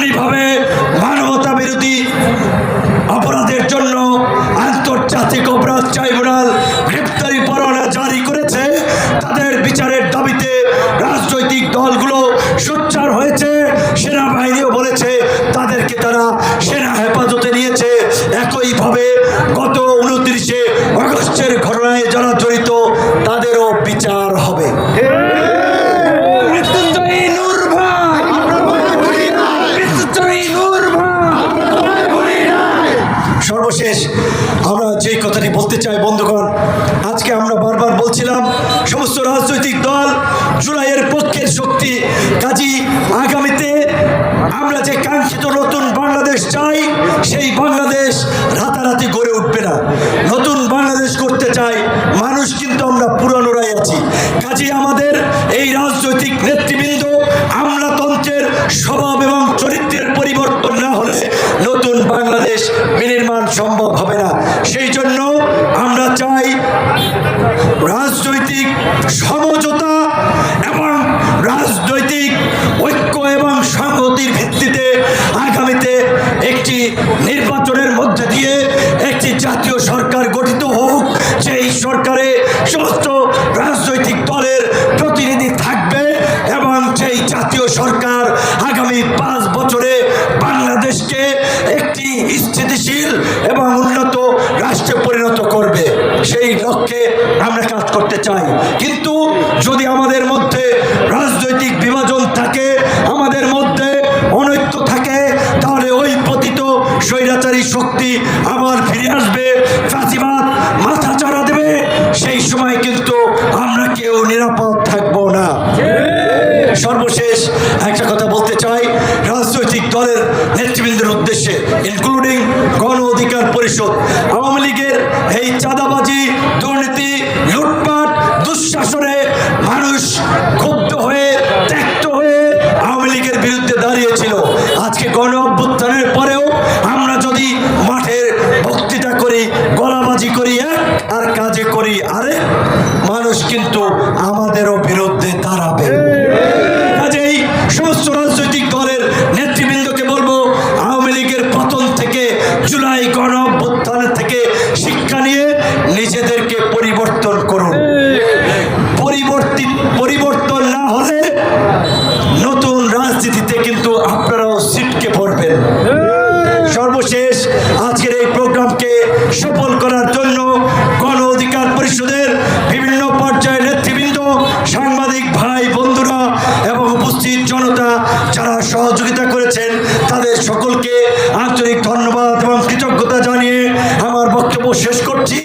তেমনিভাবে মানবতা বিরোধী অপরাধের জন্য আন্তর্জাতিক অপরাধ ট্রাইব্যুনাল আমরা যে কথাটি বলতে চাই, বন্ধুগণ, আজকে আমরা বারবার বলছিলাম, সমস্ত রাজনৈতিক দল জুলাইয়ের পক্ষের শক্তি, কাজী আগামীতে আমরা যে কাঙ্ক্ষিত নতুন বাংলাদেশ চাই, সেই বাংলাদেশ রাতারাতি গড়ে উঠবে না। নতুন বাংলাদেশ করতে চাই, মানুষ কিন্তু আমরা পুরানোরাই আছি। কাজী আমাদের এই রাজনৈতিক নেতৃবৃন্দ, আমলাতন্ত্রের স্বভাব এবং চরিত্রের পরিবর্তন না হলে নতুন বাংলাদেশ বিনির্মাণ সম্ভব হবে না। সেই জন্য আমরা চাই রাজনৈতিক সমঝোতা এবং রাজনৈতিক ঐক্য এবং সংহতির ভিত্তিতে আগামীতে একটি নির্বাচনের মধ্যে দিয়ে স্থিতিশীল এবং উন্নত রাষ্ট্রে পরিণত করবে। সেই লক্ষ্যে আমরা কাজ করতে চাই। কিন্তু যদি আমাদের মধ্যে রাজনৈতিক বিভাজন থাকে, আমাদের মধ্যে অনৈক্য থাকে, তাহলে ওই পতিত স্বৈরাচারী শক্তি আবার ফিরে আসবে, ফাঁসিবাদ মাথা চাড়া দেবে। সেই সময় কিন্তু আমরা কেউ নিরাপদ থাকব না। সর্বশেষ একটা কথা বলতে চাই রাজনৈতিক দলের নেতৃবৃন্দের উদ্দেশ্যে ইনক্লুডিং গণ অধিকার পরিষদ। আওয়ামী লীগের এই চাঁদাবাজি, দুর্নীতি, লুটপাট, দুঃশাসনে মানুষ ক্ষুব্ধ হয়ে, ত্যক্ত হয়ে আওয়ামী লীগের বিরুদ্ধে দাঁড়িয়েছিল। আজকে গণ অভ্যুত্থানের পরেও আমরা যদি মাঠের বক্তৃতা করি, গলাবাজি করি, এক আর কাজে করি আরেক, মানুষ কিন্তু আমাদেরও বিরুদ্ধে দাঁড়াবে। জুলাই সকলকে আন্তরিক ধন্যবাদ এবং কৃতজ্ঞতা জানিয়ে আমার বক্তব্য শেষ করছি।